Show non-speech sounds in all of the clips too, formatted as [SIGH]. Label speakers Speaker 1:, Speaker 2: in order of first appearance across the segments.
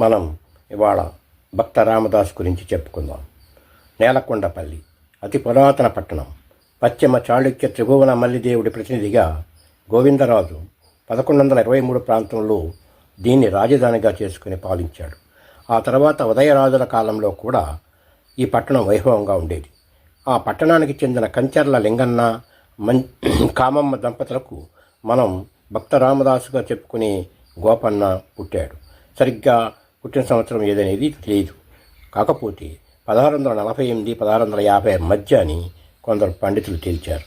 Speaker 1: మనం ఇవాళ భక్త రామదాస్ గురించి చెప్పుకుందాం. నేలకొండపల్లి అతి పురాతన పట్టణం. పశ్చిమ చాళుక్య త్రిభువన మల్లిదేవుడి ప్రతినిధిగా గోవిందరాజు పదకొండు వందల ఇరవై మూడు ప్రాంతంలో దీన్ని రాజధానిగా చేసుకుని పాలించాడు. ఆ తర్వాత ఉదయరాజుల కాలంలో కూడా ఈ పట్టణం వైభవంగా ఉండేది. ఆ పట్టణానికి చెందిన కంచర్ల లింగన్న మం కామమ్మ దంపతులకు మనం భక్త రామదాసుగా చెప్పుకునే గోపన్న పుట్టాడు. సరిగ్గా పుట్టిన సంవత్సరం ఏదనేది తెలియదు. కాకపోతే పదహారు వందల నలభై ఎనిమిది పదహారు వందల యాభై మధ్య అని కొందరు పండితులు తేల్చారు.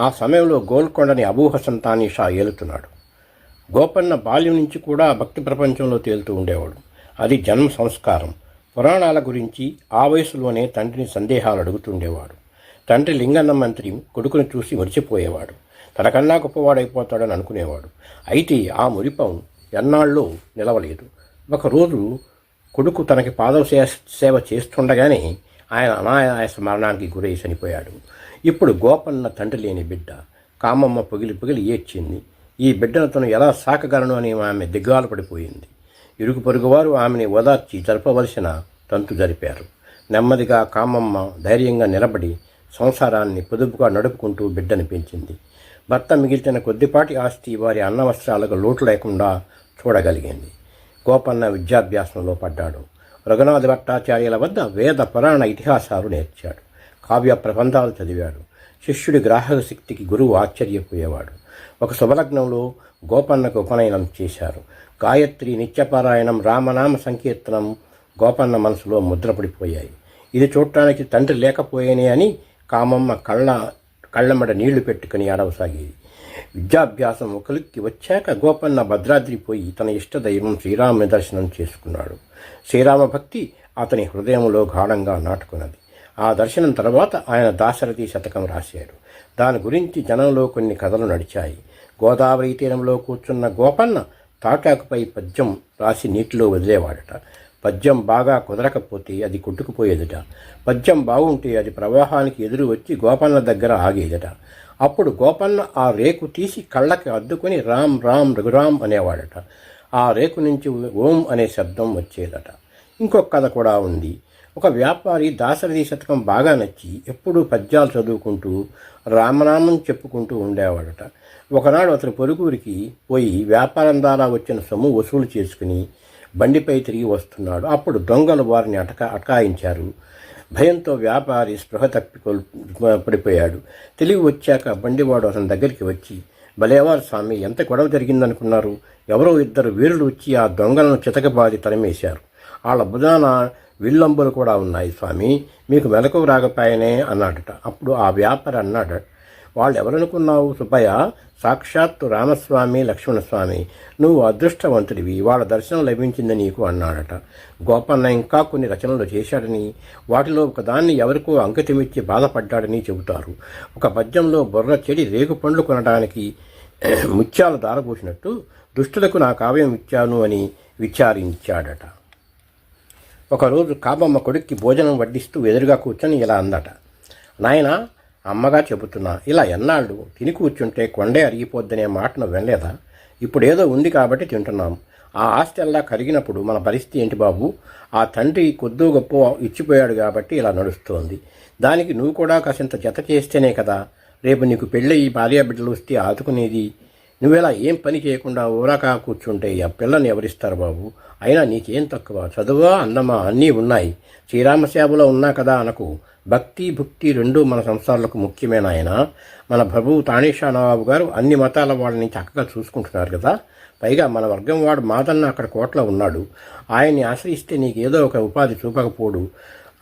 Speaker 1: ఆ సమయంలో గోల్కొండని అబూహ సంతాని షా ఏలుతున్నాడు. గోపన్న బాల్యం నుంచి కూడా భక్తి ప్రపంచంలో తేలుతూ ఉండేవాడు. అది జన్మ సంస్కారం. పురాణాల గురించి ఆ వయసులోనే తండ్రిని సందేహాలు అడుగుతుండేవాడు. తండ్రి లింగన్న మంత్రి కొడుకును చూసి మరిచిపోయేవాడు తనకన్నా గొప్పవాడైపోతాడని అనుకునేవాడు. అయితే ఆ మురిపం ఎన్నాళ్ళో నిలవలేదు. ఒకరోజు కొడుకు తనకి పాదవ సేవ చేస్తుండగానే ఆయన అనాయాస మరణానికి గురై చనిపోయాడు. ఇప్పుడు గోపన్న తండ్రి లేని బిడ్డ కామమ్మ పొగిలి పొగిలి ఏడ్చింది. ఈ బిడ్డను తను ఎలా సాకగలను అని ఆమె దిగ్గాలు పడిపోయింది. ఇరుగు పొరుగువారు ఆమెని ఓదార్చి జరపవలసిన తంతు జరిపారు. నెమ్మదిగా కామమ్మ ధైర్యంగా నిలబడి సంసారాన్ని పొదుపుగా నడుపుకుంటూ బిడ్డని పెంచింది. భర్త మిగిల్చిన కొద్దిపాటి ఆస్తి వారి అన్నవస్త్రాలకు లోటు లేకుండా చూడగలిగింది. గోపన్న విద్యాభ్యాసంలో పడ్డాడు. రఘునాథ భట్టాచార్యుల వద్ద వేద పురాణ ఇతిహాసాలు నేర్చాడు. కావ్య ప్రబంధాలు చదివాడు. శిష్యుడి గ్రాహక శక్తికి గురువు ఆశ్చర్యపోయేవాడు. ఒక శుభలగ్నంలో గోపన్నకు ఉపనయనం చేశారు. గాయత్రి నిత్యపారాయణం రామనామ సంకీర్తనం గోపన్న మనసులో ముద్రపడిపోయాయి. ఇది చూడటానికి తండ్రి లేకపోయేనే అని కామమ్మ కళ్ళ కళ్ళమ్మడ నీళ్ళు పెట్టుకుని ఆడవసాగేది విద్యాభ్యాసం ఒకలిక్కి వచ్చాక గోపన్న భద్రాద్రి పోయి తన ఇష్టదైవం శ్రీరాముని దర్శనం చేసుకున్నాడు. శ్రీరామ భక్తి అతని హృదయంలో గాఢంగా నాటుకున్నది. ఆ దర్శనం తర్వాత ఆయన దాశరథి శతకం రాశాడు. దాని గురించి జనంలో కొన్ని కథలు నడిచాయి. గోదావరి తీరంలో కూర్చున్న గోపన్న తాటాకుపై పద్యం రాసి నీటిలో వదిలేవాడట. పద్యం బాగా కుదరకపోతే అది కొట్టుకుపోయేదట. పద్యం బాగుంటే అది ప్రవాహానికి ఎదురు వచ్చి గోపన్న దగ్గర ఆగేదట. అప్పుడు గోపన్న ఆ రేకు తీసి కళ్ళకి అద్దుకొని రామ్ రామ్ రఘురామ్ అనేవాడట. ఆ రేకు నుంచి ఓం అనే శబ్దం వచ్చేదట. ఇంకొక కథ కూడా ఉంది. ఒక వ్యాపారి దాశరథి శతకం బాగా నచ్చి ఎప్పుడూ పద్యాలు చదువుకుంటూ రామనామం చెప్పుకుంటూ ఉండేవాడట. ఒకనాడు అతను పొరుగురికి పోయి వ్యాపారం ద్వారా వచ్చిన సొమ్ము వసూలు చేసుకుని బండిపై తిరిగి వస్తున్నాడు. అప్పుడు దొంగలు వారిని అటక అటకాయించారు. భయంతో వ్యాపారి స్పృహ తప్పి పడిపోయాడు. తెలివి వచ్చాక బండివాడు అతని దగ్గరికి వచ్చి భలేవారు స్వామి ఎంత గొడవ జరిగిందనుకున్నారు? ఎవరో ఇద్దరు వీరులు వచ్చి ఆ దొంగలను చితకబాది తరిమేశారు. వాళ్ళ బుధాన విల్లంబులు కూడా ఉన్నాయి స్వామి. మీకు మెలకు రాకపోయానే అన్నాడట. అప్పుడు ఆ వ్యాపారి అన్నాడట వాళ్ళు ఎవరనుకున్నావు సుబ్బయ్య? సాక్షాత్తు రామస్వామి లక్ష్మణస్వామి. నువ్వు అదృష్టవంతుడివి. వాళ్ళ దర్శనం లభించింది నీకు అన్నాడట. గోపన్న ఇంకా కొన్ని రచనలు చేశాడని వాటిలో ఒకదాన్ని ఎవరికో అంకితమిచ్చి బాధపడ్డాడని చెబుతారు. ఒక పద్యంలో బుర్ర చెడి రేగు పండ్లు కొనడానికి [CLEARS THROAT] ముత్యాలు దారపోసినట్టు దుష్టులకు నా కావ్యం ఇచ్చాను అని విచారించాడట. ఒకరోజు కాబమ్మ కొడుక్కి భోజనం వడ్డిస్తూ ఎదురుగా కూర్చొని ఇలా అందట. నాయనా అమ్మగా చెబుతున్నా ఇలా ఎన్నాళ్ళు తిని కూర్చుంటే కొండే అరిగిపోద్దనే మాటను వినలేదా? ఇప్పుడేదో ఉంది కాబట్టి తింటున్నాం. ఆ ఆస్తి కరిగినప్పుడు మన పరిస్థితి ఏంటి బాబు? ఆ తండ్రి కొద్దో గొప్ప ఇచ్చిపోయాడు కాబట్టి ఇలా నడుస్తోంది. దానికి నువ్వు కూడా కాసింత జత చేస్తేనే కదా. రేపు నీకు పెళ్ళయి భార్య బిడ్డలు వస్తే ఆదుకునేది. నువ్వెలా ఏం పని చేయకుండా ఊరకా కూర్చుంటే ఆ పిల్లని ఎవరిస్తారు బాబు? అయినా నీకేం తక్కువ? చదువా అందమా అన్నీ ఉన్నాయి. శ్రీరామ సేవలో ఉన్నా కదా అనకు. భక్తి భుక్తి రెండూ మన సంసారాలకు ముఖ్యమైన ఆయన మన ప్రభువు తాణేషా నవాబు గారు అన్ని మతాల వాళ్ళని చక్కగా చూసుకుంటున్నారు కదా. పైగా మన వర్గం వాడు మాదన్న అక్కడ కోట్లో ఉన్నాడు. ఆయన్ని ఆశ్రయిస్తే నీకు ఏదో ఒక ఉపాధి చూపకపోడు.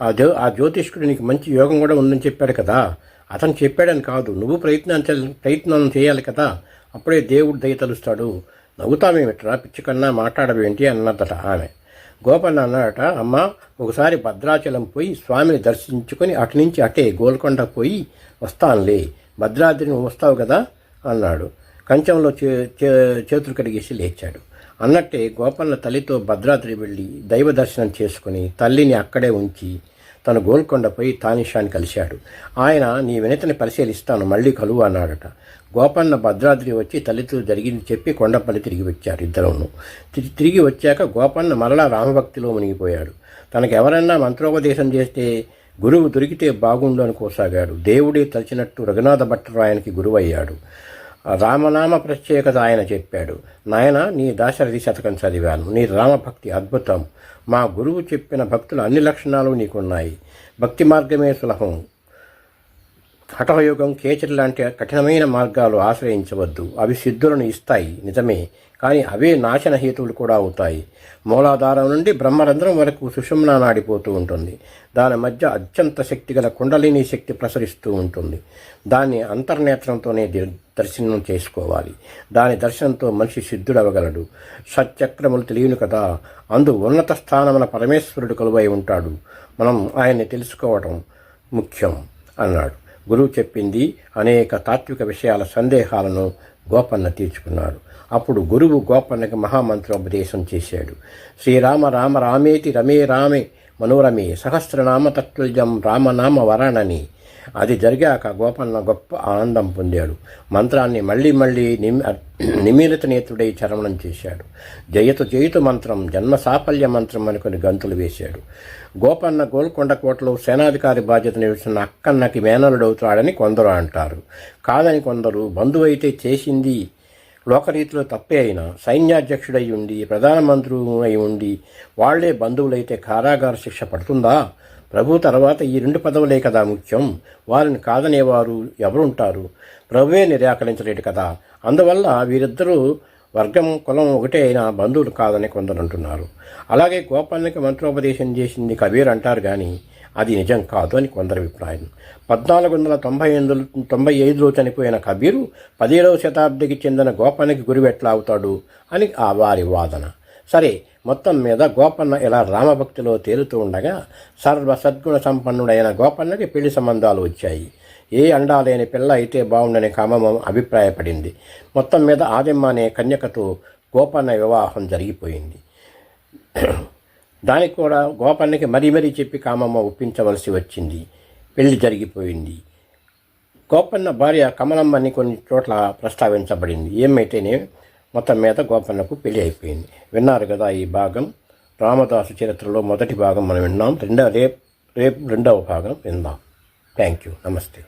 Speaker 1: ఆ జ్యో ఆ జ్యోతిష్కుడు నీకు మంచి యోగం కూడా ఉందని చెప్పాడు కదా. అతను చెప్పాడని కాదు. నువ్వు ప్రయత్నం ప్రయత్నం చేయాలి కదా. అప్పుడే దేవుడు దయ తలుస్తాడు. నవ్వుతామేమిట్రా? పిచ్చుకన్నా మాట్లాడవేంటి? అన్నదట ఆమె. గోపన్న అన్నాడట అమ్మ ఒకసారి భద్రాచలం పోయి స్వామిని దర్శించుకొని అటు నుంచి అటే గోల్కొండ పోయి వస్తానులే. భద్రాద్రి నువ్వు వస్తావు కదా? అన్నాడు. కంచంలో చే చే- చేతులు కడిగేసి లేచాడు. అన్నట్టే గోపన్న తల్లితో భద్రాద్రి వెళ్ళి దైవ దర్శనం చేసుకుని తల్లిని అక్కడే ఉంచి తను గోల్కొండపై తానిషాన్ని కలిశాడు. ఆయన నీ వినతిని పరిశీలిస్తాను మళ్ళీ కలువు అన్నాడట. గోపన్న భద్రాద్రి వచ్చి తల్లితో జరిగింది చెప్పి కొండపల్లి తిరిగి వచ్చారు ఇద్దరును. తిరిగి వచ్చాక గోపన్న మరలా రామభక్తిలో మునిగిపోయాడు. తనకు ఎవరన్నా మంత్రోపదేశం చేస్తే గురువు దొరికితే బాగుండు అనుకోసాగాడు దేవుడే తలిచినట్టు రఘునాథ భట్టరాయనికి గురువయ్యాడు. రామనామ ప్రత్యేకత ఆయన చెప్పాడు. నాయన నీ దాశరథి శతకం చదివాను. నీ రామభక్తి అద్భుతం. మా గురువు చెప్పిన భక్తుల అన్ని లక్షణాలు నీకున్నాయి. భక్తి మార్గమే సులభం. హఠయోగం కేచరి లాంటి కఠినమైన మార్గాలు ఆశ్రయించవద్దు. అవి సిద్ధులను ఇస్తాయి. నిజమే. కానీ అవే నాశన హేతువులు కూడా అవుతాయి. మూలాధారం నుండి బ్రహ్మరంధ్రం వరకు సుషుమ్న నాడిపోతూ ఉంటుంది. దాని మధ్య అత్యంత శక్తిగల కుండలిని శక్తి ప్రసరిస్తూ ఉంటుంది. దాన్ని అంతర్నేత్రంతోనే దర్శనం చేసుకోవాలి. దాని దర్శనంతో మనిషి సిద్ధుడవగలడు. సత్చక్రములు తెలియను కదా. అందు ఉన్నత స్థానమున పరమేశ్వరుడు కొలువై ఉంటాడు. మనం ఆయన్ని తెలుసుకోవటం ముఖ్యం అన్నాడు. గురువు చెప్పింది అనేక తాత్విక విషయాల సందేహాలను గోపన్న తీర్చుకున్నాడు. అప్పుడు గురువు గోపన్నకి మహామంత్రోపదేశం చేశాడు. శ్రీరామ రామ రామేతి రమే రామే మనోరమే సహస్రనామ తత్వజం రామనామ వరణని అది జరిగాక గోపన్న గొప్ప ఆనందం పొందాడు. మంత్రాన్ని మళ్ళీ మళ్ళీ నిమ్ నిమీలిత నేత్రుడై చరమణం చేశాడు. జయతు జయతు మంత్రం జన్మ సాఫల్య మంత్రం అనుకుని గంతులు వేశాడు. గోపన్న గోల్కొండ కోటలో సేనాధికారి బాధ్యత నిలుస్తున్న అక్కన్నకి మేనలుడవుతాడని కొందరు అంటారు. కాదని కొందరు బంధువైతే చేసింది లోకరీతిలో తప్పే అయినా సైన్యాధ్యక్షుడై ఉండి ప్రధానమంత్రి అయి ఉండి వాళ్ళే బంధువులైతే కారాగార శిక్ష పడుతుందా? ప్రభు తర్వాత ఈ రెండు పదవులే కదా ముఖ్యం. వారిని కాదనేవారు ఎవరుంటారు? ప్రభువే నిరాకరించలేడు కదా. అందువల్ల వీరిద్దరూ వర్గం కులం ఒకటే అయినా బంధువులు కాదని కొందరు అంటున్నారు. అలాగే గోపాలనికి మంత్రోపదేశం చేసింది కబీర్ అంటారు కానీ అది నిజం కాదు అని కొందరి అభిప్రాయం. పద్నాలుగు వందల తొంభై ఎనిమిది తొంభై ఐదులో చనిపోయిన కబీరు పదిహేడవ శతాబ్దికి చెందిన గోపానికి గురువు ఎట్లా అవుతాడు అని ఆ వారి వాదన. సరే మొత్తం మీద గోపన్న ఇలా రామభక్తిలో తేలుతూ ఉండగా సర్వ సద్గుణ సంపన్నుడైన గోపన్నకి పెళ్ళి సంబంధాలు వచ్చాయి. ఏ అండా లేని పిల్ల అయితే బాగుండని కామం అభిప్రాయపడింది. మొత్తం మీద ఆదిమ్మ అనే కన్యకతో గోపన్న వివాహం జరిగిపోయింది. దానికి కూడా గోపన్నకి మరీ మరీ చెప్పి కామమ్మ ఒప్పించవలసి వచ్చింది. పెళ్ళి జరిగిపోయింది. గోపన్న భార్య కమలమ్మని కొన్ని చోట్ల ప్రస్తావించబడింది. ఏమైతేనే మొత్తం మీద గోపన్నకు పెళ్ళి అయిపోయింది. విన్నారు కదా ఈ భాగం. రామదాసు చరిత్రలో మొదటి భాగం మనం విన్నాం. రెండవ రేపు రేపు రెండవ భాగం విందాం. థ్యాంక్ యూ నమస్తే.